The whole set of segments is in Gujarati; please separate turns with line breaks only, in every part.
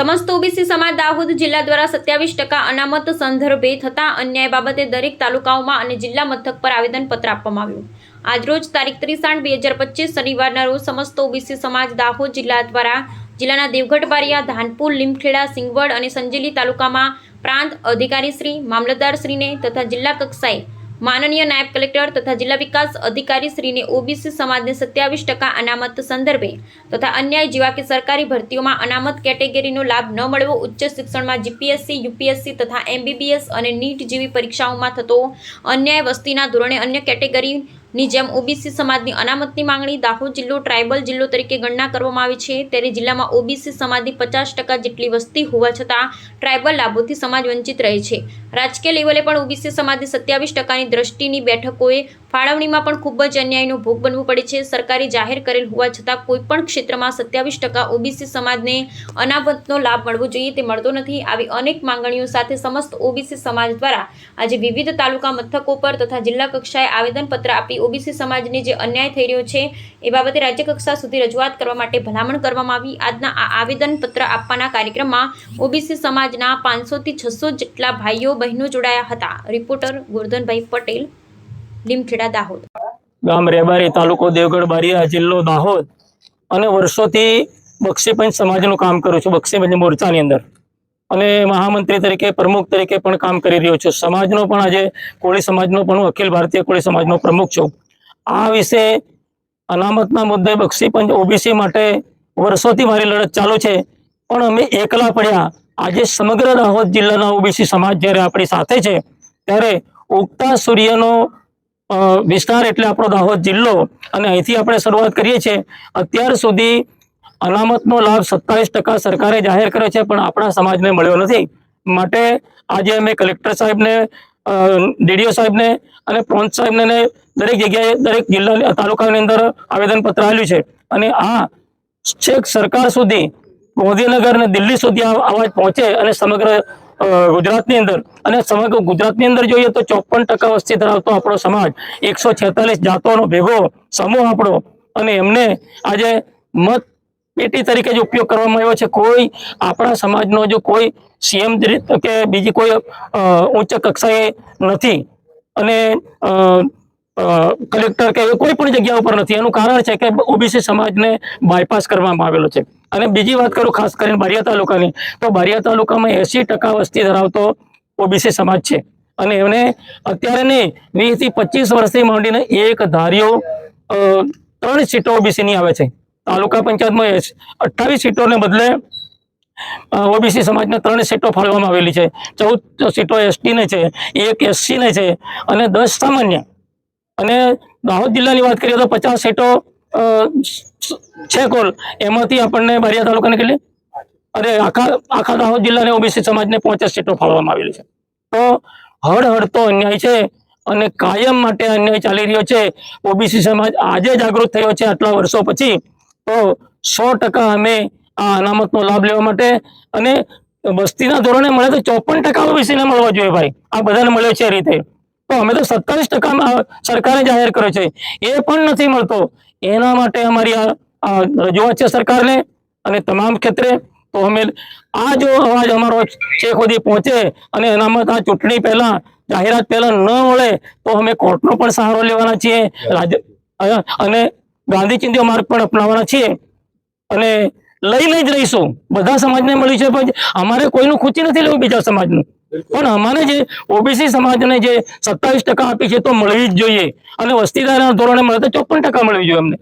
સમસ્ત ઓબીસી સમાજ દાહોદ જિલ્લા દ્વારા સત્યાવીસ ટકા અનામત સંદર્ભે થતા અન્યાય બાબતે દરેક તાલુકાઓમાં અને જિલ્લા મથક પર આવેદનપત્ર આપવામાં આવ્યું. આજરોજ તારીખ ત્રીસ આઠ બે હજાર પચીસ શનિવારના રોજ સમસ્ત ઓબીસી સમાજ દાહોદ જિલ્લા દ્વારા જિલ્લાના દેવગઢ બારિયા ધાનપુર, લીમખેડા, સિંગવડ અને સંજેલી તાલુકામાં પ્રાંત અધિકારીશ્રી મામલતદારશ્રીને તથા જિલ્લા કક્ષાએ માનનીય નાયબ કલેક્ટર તથા જિલ્લા વિકાસ અધિકારી શ્રીને ઓબીસી સમાજને સત્યાવીસ ટકા અનામત સંદર્ભે તથા અન્યાય જેવા કે સરકારી ભરતીઓમાં અનામત કેટેગરીનો લાભ ન મળવો ઉચ્ચ શિક્ષણમાં જીપીએસસી, યુપીએસસી તથા એમબીબીએસ અને નીટ જેવી પરીક્ષાઓમાં થતો અન્યાય વસ્તીના ધોરણે અન્ય કેટેગરીની જેમ ઓબીસી સમાજની અનામતની માંગણી દાહોદ જિલ્લો ટ્રાયબલ જિલ્લો તરીકે ગણના કરવામાં આવી છે. ત્યારે જિલ્લામાં ઓબીસી સમાજની પચાસ ટકા જેટલી વસ્તી હોવા છતાં ટ્રાયબલ લાભોથી સમાજ વંચિત રહે છે. રાજકીય લેવલે પણ ઓબીસી સમાજની સત્યાવીસ ટકાની દ્રષ્ટિની બેઠકોએ ફાળવણીમાં પણ ખૂબ જ અન્યાયનો ભોગ બનવું પડે છે. સરકારી જાહેર કરેલ હોવા છતાં કોઈ પણ ક્ષેત્રમાં સત્યાવીસ ટકા ઓબીસી સમાજને અનામતનો લાભ મળવો જોઈએ તે મળતો નથી. આવી અનેક માંગણીઓ સાથે સમસ્ત ઓબીસી સમાજ દ્વારા આજે વિવિધ તાલુકા મથકો પર તથા જિલ્લા કક્ષાએ આવેદનપત્ર આપી ઓબીસી સમાજને જે અન્યાય થઈ રહ્યો છે એ બાબતે રાજ્ય કક્ષા સુધી રજૂઆત કરવા માટે ભલામણ કરવામાં આવી. આજના આ આવેદનપત્ર આપવાના કાર્યક્રમમાં ઓબીસી સમાજના પાંચસોથી છસો જેટલા ભાઈઓ બહેનો જોડાયા હતા. રિપોર્ટર ગોરધનભાઈ પટેલ. લીમખેડા દાહોદ.
ગામ રેબારી તાલુકો દેવગઢ બારિયા જિલ્લો દાહોદ. અને વર્ષોથી બક્ષીપંચ સમાજનું કામ કરું છું બક્ષીપંચ મોરચાની અંદર. અને મહામંત્રી તરીકે, પ્રમુખ તરીકે પણ કામ કરી રહ્યો છું. સમાજનો પણ આજે કોળી સમાજનો પણ હું અખિલ ભારતીય કોળી સમાજનો પ્રમુખ છું. આ વિશે અનામતના મુદ્દે બક્ષીપંચ ઓબીસી માટે વર્ષોથી મારી લડત ચાલુ છે. પણ અમે એકલા પડ્યા. આજે સમગ્ર દાહોદ જિલ્લાના ઓબીસી સમાજ જ્યારે આપણી સાથે છે, ત્યારે ઉગતા સૂર્યનો વિસ્તાર એટલે આપણો દાહોદ જિલ્લો. અને અહીંથી આપણે શરૂઆત કરીએ છીએ. અત્યાર સુધી અનામતનો લાભ સત્તાવીસ ટકા સરકારે જાહેર કર્યો છે, પણ આપણા સમાજને મળ્યો નથી. માટે આજે અમે કલેક્ટર સાહેબને ડીડીઓ સાહેબને અને પ્રોન્સ સાહેબને દરેક જગ્યાએ, દરેક જિલ્લા તાલુકાની અંદર આવેદનપત્ર આપ્યું છે. અને આ છેક સરકાર સુધી, ગાંધીનગર અને દિલ્હી સુધી આ અવાજ પહોંચે અને સમગ્ર ગુજરાતની અંદર. અને સમગ્ર ગુજરાતની અંદર જોઈએ તો ચોપન ટકા વસ્તી ધરાવતો આપણો સમાજ, એકસો છેતાલીસ જાતોનો ભેગો સમૂહ આપણો અને એમને આજે મત પેટી તરીકે જ ઉપયોગ કરવામાં આવ્યો છે. કોઈ આપણા સમાજનો જો કોઈ સીએમ કે બીજી કોઈ ઉચ્ચ કક્ષાએ નથી અને કલેક્ટર કે કોઈ પણ જગ્યા ઉપર નથી. એનું કારણ છે કે ઓબીસી સમાજને બાયપાસ કરવામાં આવેલો છે. અને બીજી વાત કરું, ખાસ કરીને બારિયા તાલુકાની, તો બારિયા તાલુકામાં એસી ટકા વસ્તી ધરાવતો ઓબીસી સમાજ છે. અને એમને અત્યારે નહીં, વીસથી પચીસ વર્ષથી માંડીને એક ધારીઓ ત્રણ સીટો ઓબીસીની આવે છે. તાલુકા પંચાયતમાં અઠ્ઠાવીસ સીટોને બદલે ઓબીસી સમાજને ત્રણ સીટો ફાળવામાં આવેલી છે. ચૌદ સીટો એસટીને છે, એક એસસીને છે, અને દસ સામાન્ય. અને દાહોદ જિલ્લાની વાત કરીએ તો પચાસ સીટો છે કોલ? એમાંથી આપણને બારિયા તાલુકાને કેટલી? અરે, આખા આખા દાહોદ જિલ્લાને ઓબીસી સમાજને પચાસ સીટો ફાળવવામાં આવેલી છે. તો હળ હળતો અન્યાય છે અને કાયમ માટે અન્યાય ચાલી રહ્યો છે. ઓબીસી સમાજ આજે જાગૃત થયો છે આટલા વર્ષો પછી. તો સો ટકા અમે આ અનામતનો લાભ લેવા માટે અને વસ્તીના ધોરણે મળે તો ચોપન ટકા ઓબીસીને મળવા જોઈએ ભાઈ. આ બધાને મળે છે એ રીતે. તો અમે તો સત્તાવીસ ટકા સરકારે જાહેર કર્યો છે. એ પણ નથી મળતો. એના માટે અમારી આ રજૂઆત છે સરકારને અને તમામ ક્ષેત્રે તો અમે આ જો અવાજ અમારો છેક સુધી પહોંચે અને એનામાં આ ચૂંટણી પહેલા, જાહેરાત પહેલા ન મળે તો અમે કોર્ટનો પણ સહારો લેવાના છીએ અને ગાંધી ચિંધ્ય માર્ગ પણ અપનાવવાના છીએ. અને લઈ લઈ જ રહીશું. બધા સમાજને મળ્યું છે, પણ અમારે કોઈનું ખૂચી નથી લેવું બીજા સમાજનું. પણ અમારે જે ઓબીસી સમાજને જે સત્તાવીસ ટકા આપી છે તો મળવી જ જોઈએ. અને વસ્તીદારના ધોરણે મળે તો ચોપન ટકા મળવી જોઈએ અમને.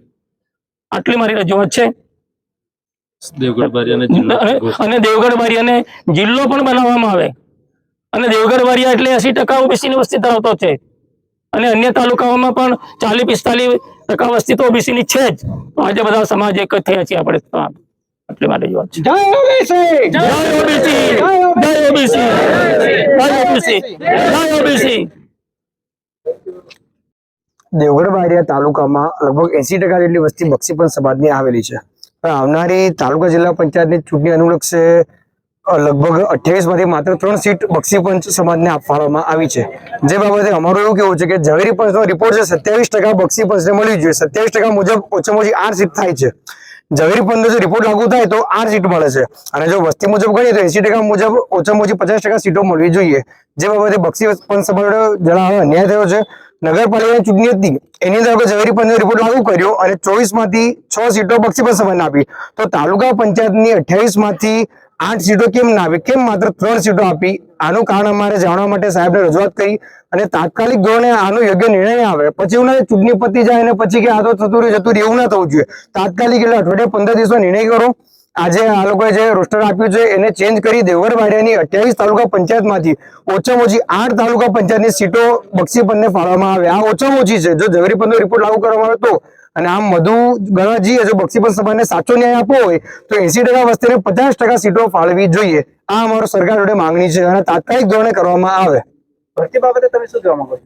આટલી મારી રજૂઆત છે. અને- દેવગઢ બારિયાને જિલ્લો પણ બનાવવામાં આવે. અને દેવગઢ બારિયા એટલે એસી ટકા ઓબીસી ની વસ્તી ધરાવતો છે. અને અન્ય તાલુકાઓમાં પણ ચાલીસ પિસ્તાલીસ ટકા વસ્તી તો ઓબીસી ની છે જ. આજે બધા સમાજ એક જ થયા છીએ આપણે. આટલી મારી છે.
જય ઓબીસી!
જય ઓબીસી! જય ઓબીસી! જય ઓબીસી! જય ઓબીસી!
દેવગઢ બારિયા તાલુકામાં લગભગ એસી ટકા જેટલી વસ્તી બક્ષીપંચ સમાજની આવેલી છે. પણ આવનારી તાલુકા જિલ્લા પંચાયતની ચૂંટણી અનુલક્ષે લગભગ અઠ્યાવીસમાંથી માત્ર ત્રણ સીટ બક્ષીપંચ સમાજને આપવામાં આવી છે. જે બાબતે અમારું એવું કેવું છે કે ઝવેરી પંચનો રિપોર્ટ છે સત્યાવીસ ટકા બક્ષીપંચને મળવી જોઈએ. સત્યાવીસ ટકા મુજબ ઓછામાં ઓછી આઠ સીટ થાય છે. ઝવેરી પંદર રિપોર્ટ લાગુ થાય તો આઠ સીટ મળે છે. અને જો વસ્તી મુજબ ગણીએ તો એસી ટકા મુજબ ઓછામાં ઓછી પચાસ ટકા સીટો મળવી જોઈએ. જે બાબતે બક્ષી પંચસભા જણાવવા અન્યાય થયો છે. નગરપાલિકાની ચૂંટણી હતી. એની અંદર આપણે ઝવેરી પંદર રિપોર્ટ લાગુ કર્યો અને ચોવીસમાંથી છ સીટો બક્ષી પંચસભાને આપી. તો તાલુકા પંચાયતની અઠ્યાવીસમાંથી આઠ સીટો કેમ ના આવે કેમ માત્ર ત્રણ સીટો આપી? આનું કારણ અમારે જાણવા માટે સાહેબને રજૂઆત કરી અને તાત્કાલિક ધોરણે આનો યોગ્ય નિર્ણય આવે. પછી એવું ચૂંટણી પતી જાય અને પછી કે આ તો થતું રહ્યું, જતું એવું ના થવું જોઈએ. તાત્કાલિક એટલે અઠવાડિયા પંદર દિવસો નિર્ણય કરો. આજે આ લોકોએ જે રોસ્ટર આપ્યું છે, એને ચેન્જ કરી દેવરવાડિયાની અઠ્યાવીસ તાલુકા પંચાયતમાંથી ઓછામાં ઓછી આઠ તાલુકા પંચાયતની સીટો બક્ષીપંચને ફાળવવામાં આવે. આ ઓછામાં ઓછી છે. જો ઝગરી પંદર રિપોર્ટ લાગુ કરવામાં આવે તો અને આમ મધુ ગણાજી જો બક્ષીપંચ સભાને સાચો ન્યાય આપવો હોય તો એસી ટકા વસ્તીને પચાસ ટકા સીટો ફાળવી જોઈએ. આ અમારો સરકાર જોડે માંગણી છે અને તાત્કાલિક ધોરણે કરવામાં આવે.
ભરતી બાબતે તમે શું કહેવા માંગો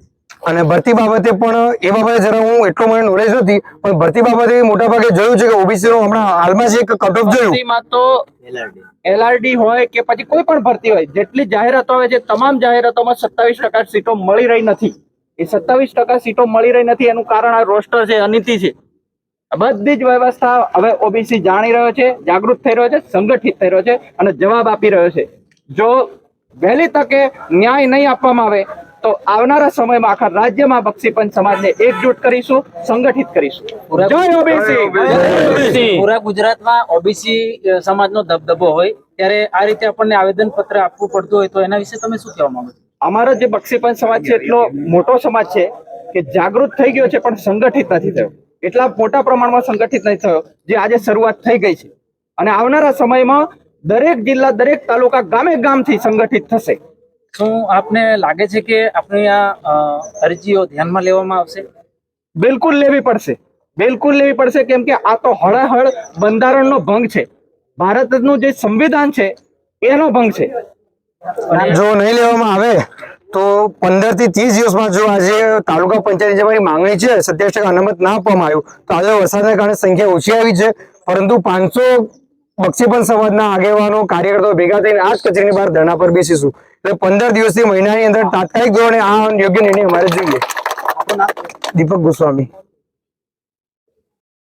અને ભરતી બાબતે પણ એ બાબતે જરા હું એટલો મને નોલેજ નથી પણ ભરતી બાબતે મોટા ભાગે જોયું છે કે ઓબીસી નું હમણાં હાલમાં જે એક કટ ઓફ જોયું
તો એલઆરડી હોય કે પછી કોઈ પણ ભરતી હોય જેટલી જાહેરાતો આવે છે તમામ જાહેરાતોમાં સત્તાવીસ ટકા સીટો મળી રહી નથી. એ સત્તાવીસ ટકા સીટો મળી રહી નથી. એનું કારણ આ રોસ્ટર છે અનિતિ છે. બધી જ વ્યવસ્થા હવે ઓબીસી જાણી રહ્યો છે જાગૃત થઈ રહ્યો છે સંગઠિત થઈ રહ્યો છે અને જવાબ આપી રહ્યો છે. જો વહેલી તકે ન્યાય નહીં આપવામાં આવે તો આવનારા સમયમાં આખા રાજ્યમાં બક્ષીપંચ સમાજને એકજૂટ કરીશું સંગઠિત કરીશું. જય ઓબીસી!
પૂરા ગુજરાતમાં ઓબીસી સમાજનો દબદબો હોય ત્યારે આ રીતે આપણને આવેદન પત્ર આપવું પડતું હોય તો એના વિશે તમે શું કહેવા માંગો છો?
અમારો જે બક્ષીપંચ સમાજ છે એટલો મોટો સમાજ છે કે જાગૃત થઈ ગયો છે પણ સંગઠિત નથી થયો. એટલા મોટા પ્રમાણમાં સંગઠિત નથી થયો જે આજે શરૂઆત થઈ ગઈ છે. અને આવનારા સમયમાં દરેક જિલ્લા દરેક તાલુકા ગામે ગામથી સંગઠિત થશે.
શું આપને લાગે છે કે આપણી આ અરજીઓ ધ્યાનમાં લેવામાં આવશે?
બિલકુલ લેવી પડશે. બિલકુલ લેવી પડશે કેમ કે આ તો હળાહળ બંધારણનો ભંગ છે. ભારતનું જે સંવિધાન છે એનો ભંગ છે.
જો નહીં લેવામાં આવે તો પંદરથી ત્રીસ દિવસમાં જો આજે તાલુકા પંચાયત જે મારી માંગણી છે સત્યાવીસ ટકા અનામત ના આપવામાં આવ્યું તો આજે વરસાદના કારણે સંખ્યા ઓછી આવી છે. પરંતુ પાંચસો બક્ષીપન સમાજના આગેવાનો કાર્યકર્તાઓ ભેગા થઈને આ જ કચેરીની બહાર ધરણા પર બેસીશું. એટલે પંદર દિવસથી મહિનાની અંદર તાત્કાલિક ધોરણે આ યોગ્ય નિર્ણય અમારે જોઈએ. દીપક ગોસ્વામી.